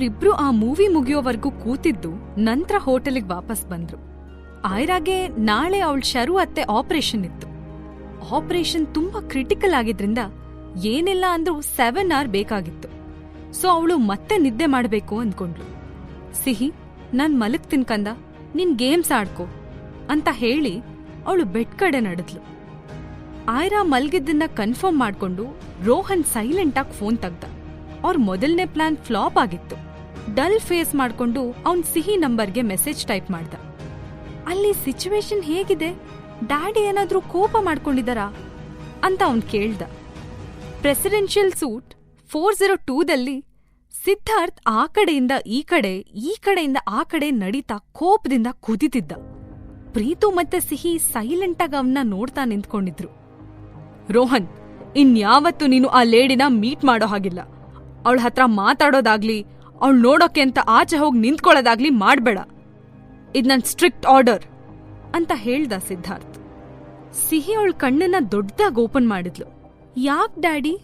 ಅವ್ರಿಬ್ರು ಆ ಮೂವಿ ಮುಗಿಯೋವರೆಗೂ ಕೂತಿದ್ದು ನಂತರ ಹೋಟೆಲಿಗೆ ವಾಪಸ್ ಬಂದ್ರು. ಆಯ್ರಾಗೆ ನಾಳೆ ಅವಳ ಶರು ಅತ್ತೆ ಆಪರೇಷನ್ ಇತ್ತು. ಆಪರೇಷನ್ ತುಂಬಾ ಕ್ರಿಟಿಕಲ್ ಆಗಿದ್ರಿಂದ ಏನಿಲ್ಲ ಅಂದ್ರೂ ಸೆವೆನ್ ಅವರ್ ಬೇಕಾಗಿತ್ತು. ಸೊ ಅವಳು ಮತ್ತೆ ನಿದ್ದೆ ಮಾಡಬೇಕು ಅಂದ್ಕೊಂಡ್ಳು. ಸಿಹಿ, ನಾನ್ ಮಲಗ್ ತಿನ್ಕಂದ ನಿನ್ ಗೇಮ್ಸ್ ಆಡ್ಕೋ ಅಂತ ಹೇಳಿ ಅವಳು ಬೆಡ್ ಕಡೆ ನಡೆದ್ಲು. ಆಯ್ರಾ ಮಲ್ಗಿದ್ದನ್ನ ಕನ್ಫರ್ಮ್ ಮಾಡ್ಕೊಂಡು ರೋಹನ್ ಸೈಲೆಂಟ್ ಆಗಿ ಫೋನ್ ತೆಗ್ದ. ಅವ್ರ ಮೊದಲನೇ ಪ್ಲಾನ್ ಫ್ಲಾಪ್ ಆಗಿತ್ತು. ಡಲ್ ಫೇಸ್ ಮಾಡ್ಕೊಂಡು ಅವನ್ ಸಿಹಿ ನಂಬರ್ಗೆ ಮೆಸೇಜ್ ಟೈಪ್ ಮಾಡ್ದ. ಅಲ್ಲಿ ಸಿಚುವೇಶನ್ ಹೇಗಿದೆ? ಡ್ಯಾಡಿ ಏನಾದ್ರೂ ಕೋಪ ಮಾಡ್ಕೊಂಡಿದಾರಾ? ಅಂತ ಅವನ್ ಕೇಳ್ದ. ಪ್ರೆಸಿಡೆನ್ಷಿಯಲ್ ಸೂಟ್ ಫೋರ್ ಜೀರೋ ಟೂದಲ್ಲಿ ಸಿದ್ಧಾರ್ಥ್ ಆ ಕಡೆಯಿಂದ ಈ ಕಡೆ, ಈ ಕಡೆಯಿಂದ ಆ ಕಡೆ ನಡೀತಾ ಕೋಪದಿಂದ ಕುದಿತಿದ್ದ. ಪ್ರೀತು ಮತ್ತೆ ಸಿಹಿ ಸೈಲೆಂಟ್ ಆಗಿ ಅವನ್ನ ನೋಡ್ತಾ ನಿಂತ್ಕೊಂಡಿದ್ರು. ರೋಹನ್, ಇನ್ಯಾವತ್ತು ನೀನು ಆ ಲೇಡಿನ ಮೀಟ್ ಮಾಡೋ ಹಾಗಿಲ್ಲ. ಅವಳ ಹತ್ರ ಮಾತಾಡೋದಾಗ್ಲಿ ಅವಳು ನೋಡೋಕೆ ಅಂತ ಆಚೆ ಹೋಗಿ ನಿಂತ್ಕೊಳ್ಳೋದಾಗ್ಲಿ ಮಾಡಬೇಡ. ಇದು ನನ್ನ ಸ್ಟ್ರಿಕ್ಟ್ ಆರ್ಡರ್ ಅಂತ ಹೇಳ್ದ ಸಿದ್ಧಾರ್ಥ್. ಸಿಹಿ ಅವಳ ಕಣ್ಣನ್ನ ದೊಡ್ಡದಾಗಿ ಓಪನ್ ಮಾಡಿದ್ಲು. ಯಾಕ್ ಡ್ಯಾಡಿ?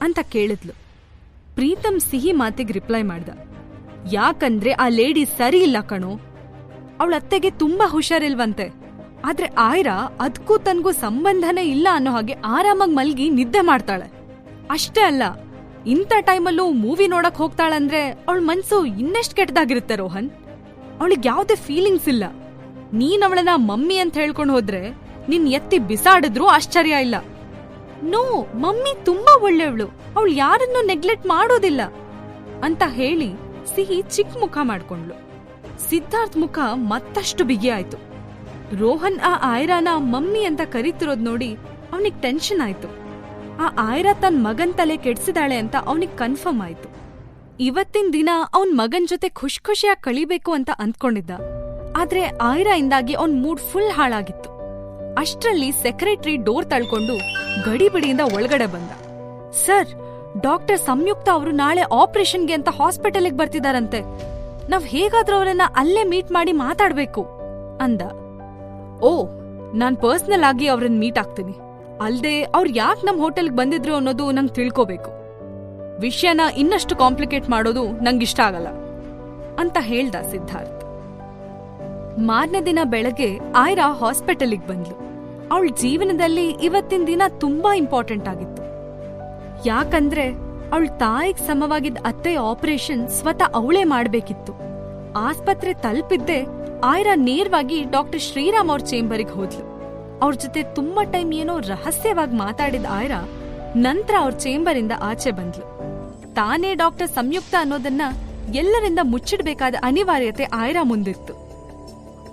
ಅಂತ ಕೇಳಿದ್ಲು. ಪ್ರೀತಮ್ ಸಿಹಿ ಮಾತಿಗೆ ರಿಪ್ಲೈ ಮಾಡ್ದ. ಯಾಕಂದ್ರೆ ಆ ಲೇಡಿ ಸರಿ ಇಲ್ಲ ಕಣೋ. ಅವಳ ಅತ್ತೆಗೆ ತುಂಬಾ ಹುಷಾರಿಲ್ವಂತೆ. ಆದ್ರೆ ಆಯ್ರಾ ಅದಕ್ಕೂ ತನಗೂ ಸಂಬಂಧನೇ ಇಲ್ಲ ಅನ್ನೋ ಹಾಗೆ ಆರಾಮಾಗಿ ಮಲ್ಗಿ ನಿದ್ದೆ ಮಾಡ್ತಾಳೆ. ಅಷ್ಟೇ ಅಲ್ಲ ಇಂಥ ಟೈಮಲ್ಲೂ ಮೂವಿ ನೋಡಕ್ ಹೋಗ್ತಾಳಂದ್ರೆ ಅವಳ ಮನ್ಸು ಇನ್ನೆಷ್ಟು ಕೆಟ್ಟದಾಗಿರುತ್ತೆ ರೋಹನ್. ಅವಳಿಗೆ ಯಾವುದೇ ಫೀಲಿಂಗ್ಸ್ ಇಲ್ಲ. ನೀನ್ ಅವಳನ್ನ ಮಮ್ಮಿ ಅಂತ ಹೇಳ್ಕೊಂಡು ಹೋದ್ರೆ ನಿನ್ ಎತ್ತಿ ಬಿಸಾಡಿದ್ರೂ ಆಶ್ಚರ್ಯ ಇಲ್ಲ. ನೋ, ಮಮ್ಮಿ ತುಂಬಾ ಒಳ್ಳೆಯವಳು ಅವಳು ಯಾರನ್ನೂ ನೆಗ್ಲೆಕ್ಟ್ ಮಾಡೋದಿಲ್ಲ ಅಂತ ಹೇಳಿ ಸಿಹಿ ಚಿಕ್ಕ ಮುಖ ಮಾಡ್ಕೊಂಡ್ಳು. ಸಿದ್ಧಾರ್ಥ್ ಮುಖ ಮತ್ತಷ್ಟು ಬಿಗಿಯಾಯ್ತು ರೋಹನ್ ಆ ಆಯ್ರಾನ ಮಮ್ಮಿ ಅಂತ ಕರೀತಿರೋದ್ ನೋಡಿ ಅವನಿಗೆ ಟೆನ್ಷನ್ ಆಯ್ತು. ಆ ಆಯ್ರಾ ತನ್ ಮಗನ್ ತಲೆ ಕೆಡ್ಸಿದಾಳೆ ಅಂತ ಅವನಿಗೆ ಕನ್ಫರ್ಮ್ ಆಯ್ತು. ಇವತ್ತಿನ ದಿನ ಅವನ್ ಮಗನ್ ಜೊತೆ ಖುಷ್ ಖುಷಿಯಾಗಿ ಕಳಿಬೇಕು ಅಂತ ಅಂದ್ಕೊಂಡಿದ್ದ. ಆದ್ರೆ ಆಯ್ರಾ ಇಂದಾಗಿ ಅವನ್ ಮೂಡ್ ಫುಲ್ ಹಾಳಾಗಿತ್ತು. ಅಷ್ಟರಲ್ಲಿ ಸೆಕ್ರೆಟರಿ ಡೋರ್ ತಳ್ಕೊಂಡು ಗಡಿಬಿಡಿಯಿಂದ ಒಳಗಡೆ ಬಂದ. ಸರ್, ಡಾಕ್ಟರ್ ಸಂಯುಕ್ತ ಅವರು ನಾಳೆ ಆಪರೇಷನ್ಗೆ ಅಂತ ಹಾಸ್ಪಿಟಲ್ಗೆ ಬರ್ತಿದಾರಂತೆ. ನಾವ್ ಹೇಗಾದ್ರೂ ಅವರನ್ನ ಅಲ್ಲೇ ಮೀಟ್ ಮಾಡಿ ಮಾತಾಡ್ಬೇಕು, ಅಂದ. ಓ, ನಾನ್ ಪರ್ಸನಲ್ ಆಗಿ ಅವ್ರನ್ನ ಮೀಟ್ ಆಗ್ತೀನಿ. ಅಲ್ದೆ ಅವ್ರು ಯಾಕೆ ನಮ್ ಹೋಟೆಲ್ಗೆ ಬಂದಿದ್ರು ಅನ್ನೋದು ನಂಗೆ ತಿಳ್ಕೋಬೇಕು. ವಿಷಯನ ಇನ್ನಷ್ಟು ಕಾಂಪ್ಲಿಕೇಟ್ ಮಾಡೋದು ನಂಗಿಷ್ಟ ಆಗಲ್ಲ. ಅಂತ ಹೇಳ್ದ ಸಿದ್ಧಾರ್ಥ್. ಮಾರನೇ ದಿನ ಬೆಳಗ್ಗೆ ಆಯ್ರಾ ಹಾಸ್ಪಿಟಲಿಗೆ ಬಂದ್ಲು. ಅವಳ ಜೀವನದಲ್ಲಿ ಇವತ್ತಿನ ದಿನ ತುಂಬಾ ಇಂಪಾರ್ಟೆಂಟ್ ಆಗಿತ್ತು. ಯಾಕಂದ್ರೆ ಅವಳ ತಾಯಿಗ್ ಸಮವಾಗಿದ್ದ ಅತ್ತೆ ಆಪರೇಷನ್ ಸ್ವತಃ ಅವಳೇ ಮಾಡಬೇಕಿತ್ತು. ಆಸ್ಪತ್ರೆ ತಲುಪಿದ್ದೆ ಆಯ್ರಾ ನೇರವಾಗಿ ಡಾಕ್ಟರ್ ಶ್ರೀರಾಮ್ ಅವ್ರ ಚೇಂಬರಿಗೆ ಹೋದ್ಲು. ಅವ್ರ ಜೊತೆ ತುಂಬಾ ಟೈಮ್ ಏನೋ ರಹಸ್ಯವಾಗಿ ಮಾತಾಡಿದ ಆಯ್ರಾ ನಂತರ ಅವ್ರ ಇಂದ ಆಚೆ ಬಂದ್ಲು. ತಾನೇ ಡಾಕ್ಟರ್ ಸಂಯುಕ್ತ ಅನ್ನೋದನ್ನ ಎಲ್ಲರಿಂದ ಮುಚ್ಚಿಡ್ಬೇಕಾದ ಅನಿವಾರ್ಯತೆ ಆಯ್ರಾ ಮುಂದಿತ್ತು.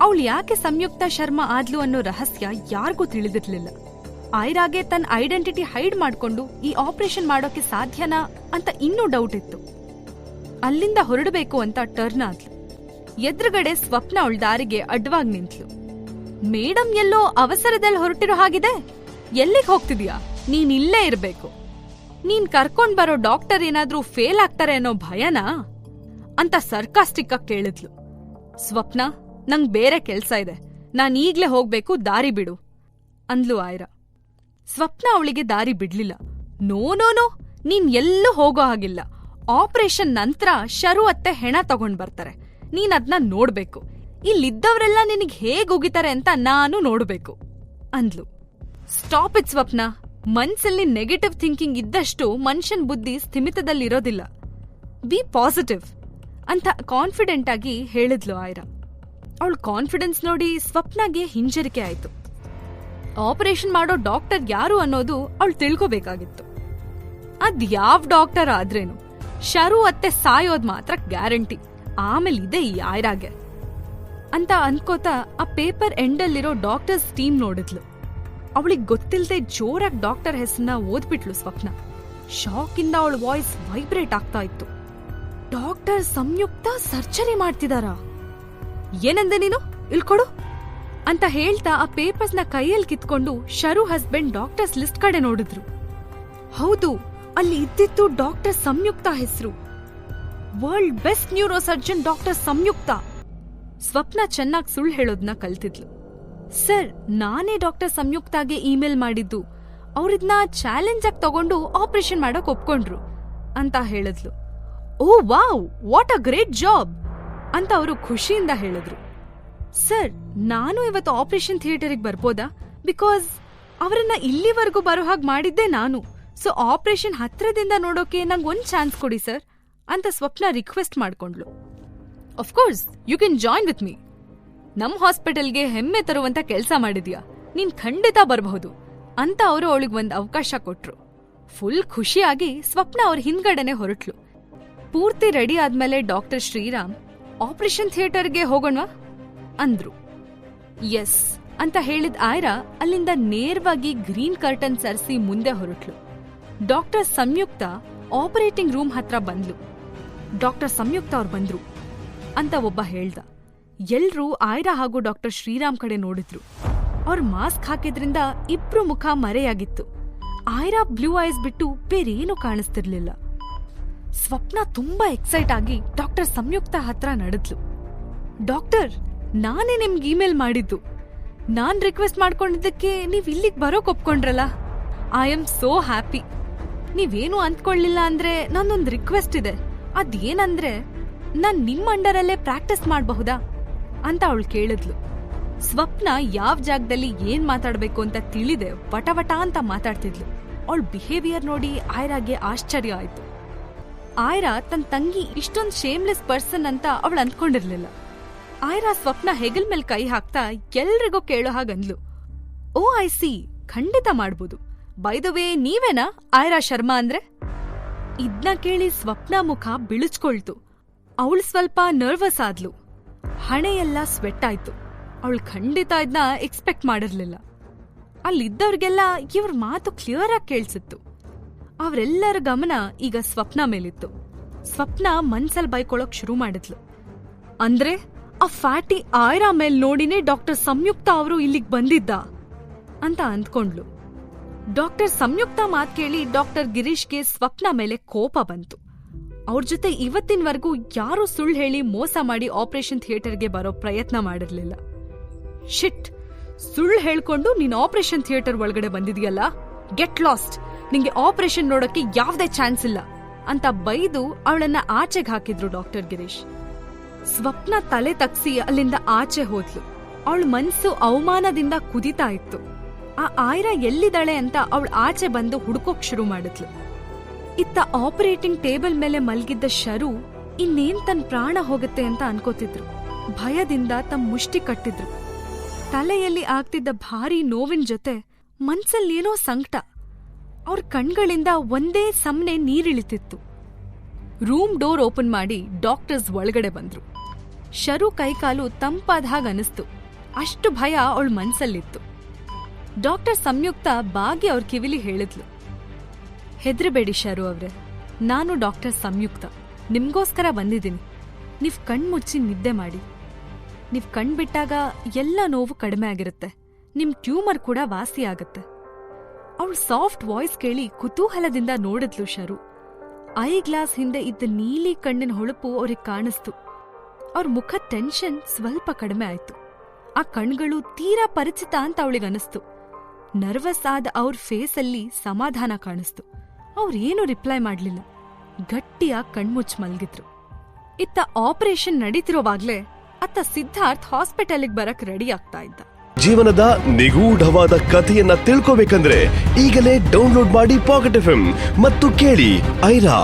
ಅವಳು ಯಾಕೆ ಸಂಯುಕ್ತ ಶರ್ಮಾ ಆದ್ಲು ಅನ್ನೋ ರಹಸ್ಯ ಯಾರಿಗೂ ತಿಳಿದಿರ್ಲಿಲ್ಲ. ಆಯ್ರಾಗೆ ತನ್ನ ಐಡೆಂಟಿಟಿ ಹೈಡ್ ಮಾಡ್ಕೊಂಡು ಈ ಆಪರೇಷನ್ ಮಾಡೋಕೆ ಸಾಧ್ಯನಾ ಅಂತ ಇನ್ನೂ ಡೌಟ್ ಇತ್ತು. ಅಲ್ಲಿಂದ ಹೊರಡಬೇಕು ಅಂತ ಟರ್ನ್ ಆದ್ಲು. ಎದುರುಗಡೆ ಸ್ವಪ್ನ ಅವಳ ದಾರಿಗೆ ಅಡ್ಡವಾಗಿ ನಿಂತ್ಲು. ಮೇಡಮ್ ಎಲ್ಲೋ ಅವಸರದಲ್ಲಿ ಹೊರಟಿರೋ ಹಾಗಿದೆ? ಎಲ್ಲಿಗೆ ಹೋಗ್ತಿದ್ಯಾ? ನೀನ್ ಇಲ್ಲೇ ಇರ್ಬೇಕು. ನೀನ್ ಕರ್ಕೊಂಡ್ ಬರೋ ಡಾಕ್ಟರ್ ಏನಾದ್ರೂ ಫೇಲ್ ಆಗ್ತಾರೆ ಅನ್ನೋ ಭಯನಾ? ಅಂತ ಸರ್ಕಾಸ್ಟಿಕ್ ಆಗಿ ಕೇಳಿದ್ಲು. ಸ್ವಪ್ನ, ನಂಗ್ ಬೇರೆ ಕೆಲ್ಸ ಇದೆ. ನಾನ್ ಈಗ್ಲೇ ಹೋಗ್ಬೇಕು, ದಾರಿ ಬಿಡು, ಅಂದ್ಲು ಆಯ್ರಾ. ಸ್ವಪ್ನ ಅವಳಿಗೆ ದಾರಿ ಬಿಡ್ಲಿಲ್ಲ. ನೋ ನೋ ನೋ, ನೀನ್ ಎಲ್ಲೂ ಹೋಗೋ ಹಾಗಿಲ್ಲ. ಆಪರೇಷನ್ ನಂತರ ಶರು ಅತ್ತೆ ಹೆಣ ತಗೊಂಡ್ ಬರ್ತಾರೆ. ನೀನ್ ಅದನ್ನ ನೋಡ್ಬೇಕು. ಇಲ್ಲಿದ್ದವರೆಲ್ಲ ನಿನಗೆ ಹೇಗೆ ಉಗಿತಾರೆ ಅಂತ ನಾನು ನೋಡಬೇಕು, ಅಂದ್ಲು. Stop it Swapna. ಮನ್ಸಲ್ಲಿ ನೆಗೆಟಿವ್ ಥಿಂಕಿಂಗ್ ಇದ್ದಷ್ಟು ಮನುಷ್ಯನ್ ಬುದ್ಧಿ ಸ್ಥಿಮಿತದಲ್ಲಿರೋದಿಲ್ಲ. ಬಿ ಪಾಸಿಟಿವ್ ಅಂತ ಕಾನ್ಫಿಡೆಂಟ್ ಆಗಿ ಹೇಳಿದ್ಲು ಆಯ್ರಾ. ಅವಳ ಕಾನ್ಫಿಡೆನ್ಸ್ ನೋಡಿ ಸ್ವಪ್ನಾಗೆ ಹಿಂಜರಿಕೆ ಆಯ್ತು. ಆಪರೇಷನ್ ಮಾಡೋ ಡಾಕ್ಟರ್ ಯಾರು ಅನ್ನೋದು ಅವಳು ತಿಳ್ಕೋಬೇಕಾಗಿತ್ತು. ಅದ್ ಯಾವ ಡಾಕ್ಟರ್ ಆದ್ರೇನು? ಶರು ಅತ್ತೆ ಸಾಯೋದ್ ಮಾತ್ರ ಗ್ಯಾರಂಟಿ ಆಮೇಲೆ ಇದೆ ಈ ಆಯ್ರಾಗೆ. ಅಂತ ಅನ್ಕೋತಾ ಆ ಪೇಪರ್ ಎಂಡಲ್ಲಿರೋ ಡಾಕ್ಟರ್ಸ್ ಟೀಮ್ ನೋಡಿದ್ಲು. ಅವಳಿಗೆ ಗೊತ್ತಿಲ್ಲದೆ ಜೋರಾಗಿ ಡಾಕ್ಟರ್ ಹೆಸರನ್ನ ಓದ್ಬಿಟ್ಲು ಸ್ವಪ್ನ. ಶಾಕಿಂದ ಅವಳ ವಾಯ್ಸ್ ವೈಬ್ರೇಟ್ ಆಗ್ತಾ ಇತ್ತು. ಡಾಕ್ಟರ್ ಸಂಯುಕ್ತ ಸರ್ಜರಿ ಮಾಡ್ತಿದಾರಾ? ಏನಂದೆ ನೀನು? ಇಲ್ಕೊಡು ಅಂತ ಹೇಳ್ತಾ ಆ ಪೇಪರ್ಸ್ನ ಕೈಯಲ್ಲಿ ಕಿತ್ಕೊಂಡು ಶರು ಹಸ್ಬೆಂಡ್ ಡಾಕ್ಟರ್ಸ್ ಲಿಸ್ಟ್ ಕಡೆ ನೋಡಿದ್ರು. ಹೌದು, ಅಲ್ಲಿ ಇದ್ದಿತ್ತು ಡಾಕ್ಟರ್ ಸಂಯುಕ್ತ ಹೆಸರು. World best neuro surgeon doctor Samyukta. Swapna ಚೆನ್ನಾಗಿ ಸುಳ್ಳು ಹೇಳೋದನ್ನ ಕಲ್ತಿದ್ಲು. ಸರ್, ನಾನೇ ಡಾಕ್ಟರ್ ಸಂಯುಕ್ತಾಗೆ ಇಮೇಲ್ ಮಾಡಿದ್ದು. ಅವ್ರಿದ್ನ ಚಾಲೆಂಜ್ ಆಗಿ ತಗೊಂಡು ಆಪರೇಷನ್ ಮಾಡಕ್ ಒಪ್ಕೊಂಡ್ರು ಅಂತ ಹೇಳಿದ್ಲು. ಓ, wow! What a great job! ಅಂತ ಅವರು ಖುಷಿಯಿಂದ ಹೇಳಿದ್ರು. ಸರ್, ನಾನು ಇವತ್ತು ಆಪರೇಷನ್ ಥಿಯೇಟರಿಗೆ ಬರ್ಬೋದಾ? ಬಿಕಾಸ್ ಅವರನ್ನ ಇಲ್ಲಿವರೆಗೂ ಬರೋ ಹಾಗೆ ಮಾಡಿದ್ದೆ ನಾನು. ಸೊ, ಆಪರೇಷನ್ ಹತ್ರದಿಂದ ನೋಡೋಕೆ ನಂಗೆ ಒಂದು ಚಾನ್ಸ್ ಕೊಡಿ ಸರ್ ಅಂತ Swapna request ಮಾಡ್ಕೊಂಡ್ಲು course you can join with me ನಮ್ಮ ಹಾಸ್ಪಿಟಲ್ಗೆ ಹೆಮ್ಮೆ ತರುವಂತ ಕೆಲಸ ಮಾಡಿದ್ಯಾ? ನೀನ್ ಖಂಡಿತ ಬರಬಹುದು. ಅಂತ ಅವರು ಅವಳಿಗೆ ಒಂದು ಅವಕಾಶ ಕೊಟ್ರು. ಫುಲ್ ಖುಷಿಯಾಗಿ ಸ್ವಪ್ನ ಅವ್ರ ಹಿಂದ್ಗಡೆನೆ ಹೊರಟ್ಲು. ಪೂರ್ತಿ ರೆಡಿ ಆದ್ಮೇಲೆ ಡಾಕ್ಟರ್ ಶ್ರೀರಾಮ್, ಆಪರೇಷನ್ ಥಿಯೇಟರ್ಗೆ ಹೋಗೋಣ ಅಂದ್ರು. ಎಸ್ ಅಂತ ಹೇಳಿದ ಆಯ್ರಾ ಅಲ್ಲಿಂದ ನೇರವಾಗಿ ಗ್ರೀನ್ ಕರ್ಟನ್ ಸರಿಸಿ ಮುಂದೆ ಹೊರಟ್ಲು. ಡಾಕ್ಟರ್ ಸಂಯುಕ್ತ ಆಪರೇಟಿಂಗ್ ರೂಮ್ ಹತ್ರ ಬಂದ್ಲು. ಡಾಕ್ಟರ್ ಸಂಯುಕ್ತ ಅವ್ರು ಬಂದ್ರು. ಅಂತ ಒಬ್ಬ ಹೇಳ್ದ. ಎಲ್ರೂ ಆಯ್ರಾ ಹಾಗೂ ಡಾಕ್ಟರ್ ಶ್ರೀರಾಮ್ ಕಡೆ ನೋಡಿದ್ರು. ಅವ್ರ ಮಾಸ್ಕ್ ಹಾಕಿದ್ರಿಂದ ಇಬ್ರು ಮುಖ ಮರೆಯಾಗಿತ್ತು. ಆಯ್ರಾ ಬ್ಲೂ ಐಸ್ ಬಿಟ್ಟು ಬೇರೇನು ಕಾಣಿಸ್ತಿರ್ಲಿಲ್ಲ. ಸ್ವಪ್ನ ತುಂಬಾ ಎಕ್ಸೈಟ್ ಆಗಿ ಡಾಕ್ಟರ್ ಸಂಯುಕ್ತ ಹತ್ರ ನಡೆದ್ಲು. ಡಾಕ್ಟರ್, ನಾನೇ ನಿಮ್ಗೆ ಇಮೇಲ್ ಮಾಡಿದ್ದು. ನಾನ್ ರಿಕ್ವೆಸ್ಟ್ ಮಾಡ್ಕೊಂಡಿದ್ದಕ್ಕೆ ನೀವ್ ಇಲ್ಲಿಗೆ ಬರೋಕ್ ಒಪ್ಕೊಂಡ್ರಲ್ಲ? I am so happy. ನೀವೇನು ಅಂದ್ಕೊಳ್ಳಿಲ್ಲ ಅಂದ್ರೆ ನಂದೊಂದು ರಿಕ್ವೆಸ್ಟ್ ಇದೆ. ಅದೇನಂದ್ರೆ ನಾನ್ ನಿಮ್ ಅಂಡರಲ್ಲೇ ಪ್ರಾಕ್ಟೀಸ್ ಮಾಡಬಹುದಾ? ಅಂತ ಅವಳು ಕೇಳಿದ್ಲು. ಸ್ವಪ್ನ ಯಾವ ಜಾಗದಲ್ಲಿ ಏನ್ ಮಾತಾಡ್ಬೇಕು ಅಂತ ತಿಳಿದೆ ವಟವಟ ಅಂತ ಮಾತಾಡ್ತಿದ್ಲು. ಅವಳ ಬಿಹೇವಿಯರ್ ನೋಡಿ ಆಯ್ರಾಗೆ ಆಶ್ಚರ್ಯ ಆಯ್ತು. ಆಯ್ರಾ ತನ್ನ ತಂಗಿ ಇಷ್ಟೊಂದು ಶೇಮ್ಲೆಸ್ ಪರ್ಸನ್ ಅಂತ ಅವಳು ಅಂದ್ಕೊಂಡಿರ್ಲಿಲ್ಲ ಆಯ್ರಾ ಸ್ವಪ್ನ ಹೆಗಲ್ ಮೇಲೆ ಕೈ ಹಾಕ್ತಾ ಎಲ್ರಿಗೂ ಕೇಳೋ ಹಾಗಂದ್ಲು ಓ, ಐ ಸಿ, ಖಂಡಿತ ಮಾಡ್ಬೋದು. ಬೈ ದ ವೇ, ನೀವೇನಾ ಆಯ್ರಾ ಶರ್ಮಾ ಅಂದ್ರೆ? ಇದ್ನ ಕೇಳಿ ಸ್ವಪ್ನ ಮುಖ ಬಿಳುಚ್ಕೊಳ್ತು. ಅವಳು ಸ್ವಲ್ಪ ನರ್ವಸ್ ಆದ್ಲು. ಹಣೆಯೆಲ್ಲ ಸ್ವೆಟ್ ಆಯ್ತು. ಅವಳು ಖಂಡಿತ ಇದನ್ನ ಎಕ್ಸ್ಪೆಕ್ಟ್ ಮಾಡಿರ್ಲಿಲ್ಲ. ಅಲ್ಲಿದ್ದವ್ರಿಗೆಲ್ಲ ಇವ್ರ ಮಾತು ಕ್ಲಿಯರ್ ಆಗಿ ಕೇಳಿಸಿತ್ತು. ಅವರೆಲ್ಲರ ಗಮನ ಈಗ ಸ್ವಪ್ನ ಮೇಲಿತ್ತು. ಸ್ವಪ್ನ ಮನ್ಸಲ್ಲಿ ಬೈಕೊಳಕ್ ಶುರು ಮಾಡಿದ್ಲು. ಅಂದ್ರೆ ಆ ಫ್ಯಾಟಿ ಆಯ್ರಾ ಮೇಲ್ ನೋಡಿನೇ ಡಾಕ್ಟರ್ ಸಂಯುಕ್ತ ಅವರು ಇಲ್ಲಿಗ್ ಬಂದಿದ್ದ ಅಂತ ಅಂದ್ಕೊಂಡ್ಲು ಡಾಕ್ಟರ್ ಸಂಯುಕ್ತ ಮಾತ್ ಕೇಳಿ ಡಾಕ್ಟರ್ ಗಿರೀಶ್ಗೆ ಸ್ವಪ್ನ ಮೇಲೆ ಕೋಪ ಬಂತು. ಅವ್ರ ಜೊತೆ ಇವತ್ತಿನವರೆಗೂ ಯಾರೂ ಸುಳ್ಳು ಹೇಳಿ ಮೋಸ ಮಾಡಿ ಆಪರೇಷನ್ ಥಿಯೇಟರ್ಗೆ ಬರೋ ಪ್ರಯತ್ನ ಮಾಡಿರ್ಲಿಲ್ಲ. ಶಿಟ್! ಸುಳ್ಳು ಹೇಳ್ಕೊಂಡು ನೀನ್ ಆಪರೇಷನ್ ಥಿಯೇಟರ್ ಒಳಗಡೆ ಬಂದಿದ್ಯಲ್ಲ? Get lost! ನಿಂಗೆ ಆಪರೇಷನ್ ನೋಡೋಕೆ ಯಾವ್ದೇ ಚಾನ್ಸ್ ಇಲ್ಲ ಅಂತ ಬೈದು ಅವಳನ್ನ ಆಚೆಗೆ ಹಾಕಿದ್ರು ಡಾಕ್ಟರ್ ಗಿರೀಶ್. ಸ್ವಪ್ನ ತಲೆ ತಗ್ಸಿ ಅಲ್ಲಿಂದ ಆಚೆ ಹೋದ್ಲು. ಅವಳ ಮನಸ್ಸು ಅವಮಾನದಿಂದ ಕುದಿತಾ ಇತ್ತು. ಆ ಆಯ್ರ ಎಲ್ಲಿದ್ದಾಳೆ ಅಂತ ಅವಳು ಆಚೆ ಬಂದು ಹುಡುಕೋಕ್ ಶುರು ಮಾಡಿದ್ಲು. ಇತ್ತ ಆಪರೇಟಿಂಗ್ ಟೇಬಲ್ ಮೇಲೆ ಮಲಗಿದ್ದ ಶರು ಇನ್ನೇನ್ ತನ್ ಪ್ರಾಣ ಹೋಗುತ್ತೆ ಅಂತ ಅನ್ಕೋತಿದ್ರು. ಭಯದಿಂದ ತಮ್ಮ ಮುಷ್ಟಿ ಕಟ್ಟಿದ್ರು. ತಲೆಯಲ್ಲಿ ಆಗ್ತಿದ್ದ ಭಾರಿ ನೋವಿನ ಜೊತೆ ಮನ್ಸಲ್ಲೇನೋ ಸಂಕಟ. ಅವ್ರ ಕಣ್ಗಳಿಂದ ಒಂದೇ ಸಮ್ನೆ ನೀರಿಳಿತಿತ್ತು. ರೂಮ್ ಡೋರ್ ಓಪನ್ ಮಾಡಿ ಡಾಕ್ಟರ್ಸ್ ಒಳಗಡೆ ಬಂದ್ರು. ಶರು ಕೈಕಾಲು ತಂಪಾದ ಹಾಗೆ ಅನಿಸ್ತು. ಅಷ್ಟು ಭಯ ಅವಳ ಮನ್ಸಲ್ಲಿತ್ತು. ಡಾಕ್ಟರ್ ಸಂಯುಕ್ತ ಬಾಗಿ ಅವ್ರ ಕಿವಿಲಿ ಹೇಳಿದ್ಲು. ಹೆದ್ರಬೇಡಿ ಶರು ಅವರೇ. ನಾನು ಡಾಕ್ಟರ್ ಸಂಯುಕ್ತ. ನಿಮ್ಗೋಸ್ಕರ ಬಂದಿದ್ದೀನಿ. ನೀವ್ ಕಣ್ಮುಚ್ಚಿ ನಿದ್ದೆ ಮಾಡಿ. ನೀವ್ ಕಣ್ಬಿಟ್ಟಾಗ ಎಲ್ಲ ನೋವು ಕಡಿಮೆ ಆಗಿರುತ್ತೆ. ನಿಮ್ ಟ್ಯೂಮರ್ ಕೂಡ ವಾಸಿ ಆಗುತ್ತೆ. ಅವಳು ಸಾಫ್ಟ್ ವಾಯ್ಸ್ ಕೇಳಿ ಕುತೂಹಲದಿಂದ ನೋಡಿದ್ಲು ಶರು. ಐ ಗ್ಲಾಸ್ ಹಿಂದೆ ಇದ್ದ ನೀಲಿ ಕಣ್ಣಿನ ಹೊಳಪು ಅವ್ರಿಗೆ ಕಾಣಿಸ್ತು. ಅವ್ರ ಮುಖ ಟೆನ್ಷನ್ ಸ್ವಲ್ಪ ಕಡಿಮೆ ಆಯ್ತು. ಆ ಕಣ್ಗಳು ತೀರಾ ಪರಿಚಿತ ಅಂತ ಅವಳಿಗನಿಸ್ತು ನರ್ವಸ್ ಆದ ಅವ್ರ ಫೇಸಲ್ಲಿ ಸಮಾಧಾನ ಕಾಣಿಸ್ತು. ಅವ್ರೇನು ರಿಪ್ಲೈ ಮಾಡ್ಲಿಲ್ಲ. ಗಟ್ಟಿಯಾಗಿ ಕಣ್ಮುಚ್ಚ್ ಮಲ್ಗಿದ್ರು. ಇತ್ತ ಆಪರೇಷನ್ ನಡೀತಿರೋವಾಗ್ಲೇ ಅತ್ತ ಸಿದ್ಧಾರ್ಥ್ ಹಾಸ್ಪಿಟಲ್ಗೆ ಬರಕ್ ರೆಡಿ ಆಗ್ತಾ ಇದ್ದ. ಜೀವನದ ನಿಗೂಢವಾದ ಕಥೆಯನ್ನ ತಿಳ್ಕೋಬೇಕಂದ್ರೆ ಈಗಲೇ ಡೌನ್ಲೋಡ್ ಮಾಡಿ ಪಾಕೆಟ್ ಎಫ್ ಮತ್ತು ಕೇಳಿ ಐರಾ.